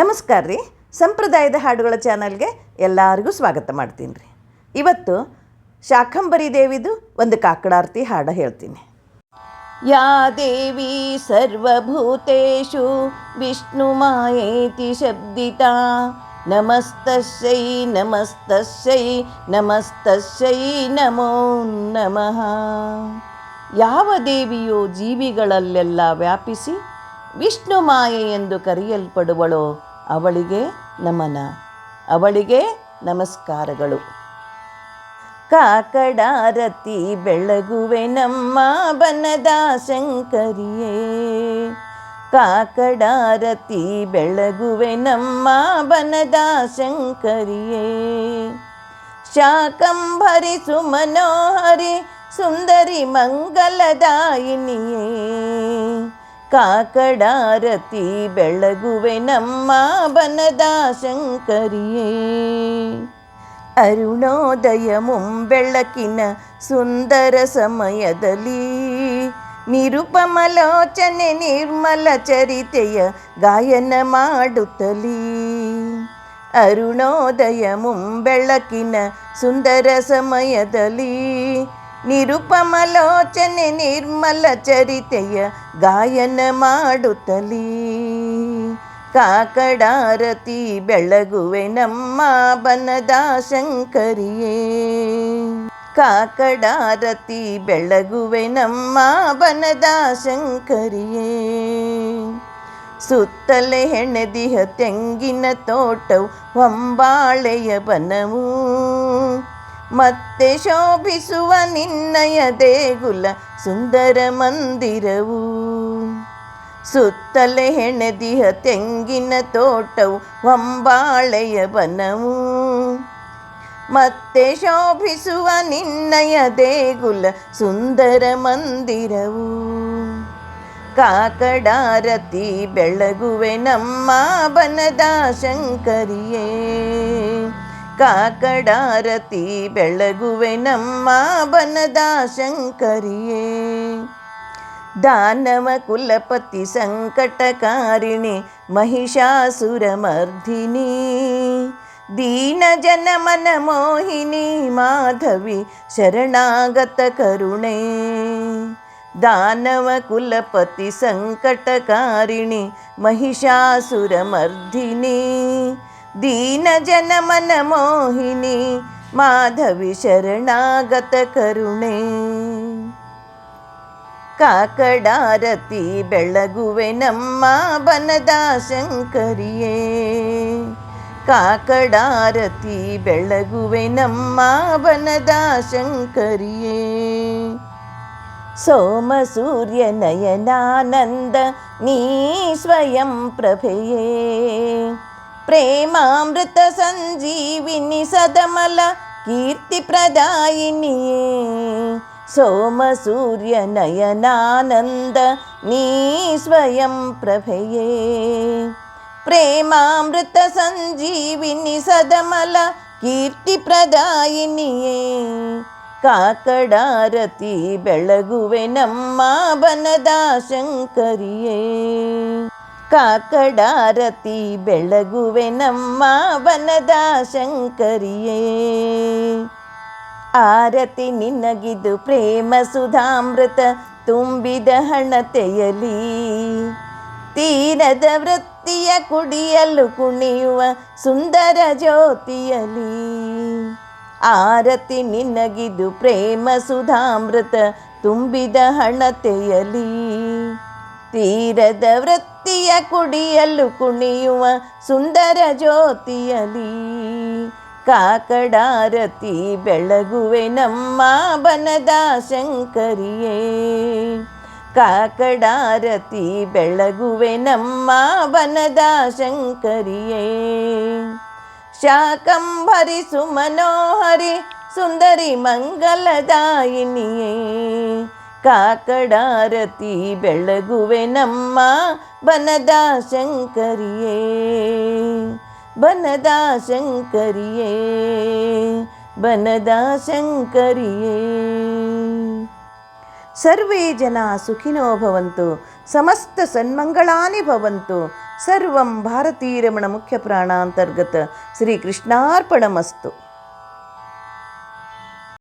ನಮಸ್ಕಾರ ರೀ. ಸಂಪ್ರದಾಯದ ಹಾಡುಗಳ ಚಾನಲ್ಗೆ ಎಲ್ಲರಿಗೂ ಸ್ವಾಗತ ಮಾಡ್ತೀನಿ ರೀ. ಇವತ್ತು ಶಾಕಂಬರಿ ದೇವಿದು ಒಂದು ಕಾಕಡಾರ್ತಿ ಹಾಡು ಹೇಳ್ತೀನಿ. ಯಾ ದೇವಿ ಸರ್ವಭೂತೇಶು, ವಿಷ್ಣು ಮಾಯೇತಿ ಶಬ್ದಿತಾ ನಮಸ್ತೈ ನಮಸ್ತೈ ನಮಸ್ತೈ ನಮೋ ನಮಃ. ಯಾವ ದೇವಿಯು ಜೀವಿಗಳಲ್ಲೆಲ್ಲ ವ್ಯಾಪಿಸಿ ವಿಷ್ಣು ಮಾಯೆ ಎಂದು ಕರೆಯಲ್ಪಡುವಳು ಅವಳಿಗೆ ನಮನ, ಅವಳಿಗೆ ನಮಸ್ಕಾರಗಳು. ಕಾಕಡಾರತಿ ಬೆಳಗುವೆ ನಮ್ಮ ಬನದ ಶಂಕರಿಯೇ ಕಾಕಡಾರತಿ ಬೆಳಗುವೆ ನಮ್ಮ ಬನದ ಶಂಕರಿಯೇ ಶಾಕಂಭರಿ ಸುಮನೋಹರಿ ಸುಂದರಿ ಮಂಗಲದಾಯಿನಿಯೇ. ಕಾಕಡಾರತಿ ಬೆಳಗುವೆ ನಮ್ಮ ಬನದ ಶಂಕರಿಯೇ ಅರುಣೋದಯ ಮುಂಬೆಳಕಿನ ಸುಂದರ ಸಮಯದಲ್ಲಿ ನಿರುಪಮಲೋಚನೆ ನಿರ್ಮಲ ಚರಿತೆಯ ಗಾಯನ ಮಾಡುತ್ತಲೀ. ಅರುಣೋದಯ ಮುಂಬೆಳಕಿನ ಸುಂದರ ಸಮಯದಲ್ಲಿ ನಿರುಪಮಲೋಚನೆ ನಿರ್ಮಲ ಚರಿತೆಯ ಗಾಯನ ಮಾಡುತ್ತಲೀ. ಕಾಕಡಾರತಿ ಬೆಳಗುವೆ ನಮ್ಮ ಬನದ ಶಂಕರಿಯೇ ಕಾಕಡಾರತಿ ಬೆಳಗುವೆ ನಮ್ಮ ಬನದ ಶಂಕರಿಯೇ ಸುತ್ತಲೆ ಹೆಣೆದಿಹ ತೆಂಗಿನ ತೋಟವು ಹೊಂಬಾಳೆಯ ಬನವು. ಮತ್ತೆ ಶೋಭಿಸುವ ನಿನ್ನಯ ದೇಗುಲ ಸುಂದರ ಮಂದಿರವು. ಸುತ್ತಲೆ ಹೆಣದಿಹ ತೆಂಗಿನ ತೋಟವು ಹೊಂಬಾಳೆಯ ಬನವು. ಮತ್ತೆ ಶೋಭಿಸುವ ನಿನ್ನಯ ದೇಗುಲ ಸುಂದರ ಮಂದಿರವು. ಕಾಕಡಾರತಿ ಬೆಳಗುವೆ ನಮ್ಮ ಬನದ ಶಂಕರಿಯೇ. ಕಾಕಡಾರತಿ ಬೆಳಗುವೆ ನಮ್ಮ ಬನದ ಶಂಕರಿಯೇ ದಾನವ ಕುಲಪತಿ ಸಂಕಟಕಾರಿಣಿ ಮಹಿಷಾಸುರಮರ್ಧಿನಿ ದೀನ ಜನಮನ ಮೋಹಿನಿ ಮಾಧವಿ ಶರಣಾಗತ ಕರುಣೆ ದಾನವ ಕುಲಪತಿ ಸಂಕಟಕಾರಿಣಿ ಮಹಿಷಾಸುರಮರ್ಧಿನಿ ದೀನ ಜನಮನ ಮೋಹಿನಿ ಮಾಧವಿ ಶರಣಾಗತ ಕರುಣೆ ಕಾಕಡಾರತಿ ಬೆಳಗುವೆ ನಮ್ಮ ಬನದ ಶಂಕರಿಯೇ ಕಾಕಡಾರತಿ ಬೆಳಗುವೆ ನಮ್ಮ ಬನದ ಶಂಕರಿಯೇ ಸೋಮ ಸೂರ್ಯ ನಯನಾನಂದ ನೀ ಸ್ವಯಂ ಪ್ರಭೆಯೇ ಪ್ರೇಮಾಮೃತ ಸಂಜೀವಿನಿ ಸದಮಲ ಕೀರ್ತಿ ಪ್ರದಾಯಿನಿಯೇ ಸೋಮ ಸೂರ್ಯ ನಯನಾನಂದ ನೀ ಸ್ವಯಂ ಪ್ರಭೆಯೇ ಪ್ರೇಮಾಮೃತ ಸಂಜೀವಿನಿ ಸದಮಲ ಕೀರ್ತಿ ಪ್ರದಾಯಿನಿಯೇ ಕಾಕಡಾರತಿ ಬೆಳಗುವೆ ನಮ್ಮ ಬನದ ಶಂಕರಿಯೇ ಕಾಕಡಾರತಿ ಬೆಳಗುವೆ ನಮ್ಮ ವನದ ಶಂಕರಿಯೇ. ಆರತಿ ನಿನಗಿದು ಪ್ರೇಮ ಸುಧಾಮೃತ ತುಂಬಿದ ಹಣತೆಯಲಿ. ತೀರದ ವೃತ್ತಿಯ ಕುಡಿಯಲು ಕುಣಿಯುವ ಸುಂದರ ಜ್ಯೋತಿಯಲಿ. ಆರತಿ ನಿನಗಿದು ಪ್ರೇಮ ಸುಧಾಮೃತ ತುಂಬಿದ ಹಣತೆಯಲಿ. ತೀರದ ವೃತ್ತಿಯ ಕುಡಿಯಲು ಕುಣಿಯುವ ಸುಂದರ ಜ್ಯೋತಿಯಲಿ. ಕಾಕಡಾರತಿ ಬೆಳಗುವೆ ನಮ್ಮ ಬನದ ಶಂಕರಿಯೇ. ಕಾಕಡಾರತಿ ಬೆಳಗುವೆ ನಮ್ಮ ಬನದ ಶಂಕರಿಯೇ. ಶಾಕಂಭರಿ ಸುಮನೋಹರಿ ಸುಂದರಿ ಮಂಗಲದಾಯಿನಿಯೇ. ಕಾಕಡಾರತಿ ಬೆಳಗುವೆ ನಮ್ಮ ಬನದ ಶಂಕರಿಯೇ ಬನದ ಶಂಕರಿಯೇ ಬನದ ಶಂಕರಿಯೇ ಸರ್ವೇ ಜನ ಸುಖಿನೋ ಭವಂತು, ಸಮಸ್ತ ಸನ್ಮಂಗಳಾನಿ ಭವಂತು, ಸರ್ವಂ ಭಾರತೀರಮಣ ಮುಖ್ಯ ಪ್ರಾಣಾಂತರ್ಗತ ಶ್ರೀ ಕೃಷ್ಣಾರ್ಪಣಮಸ್ತು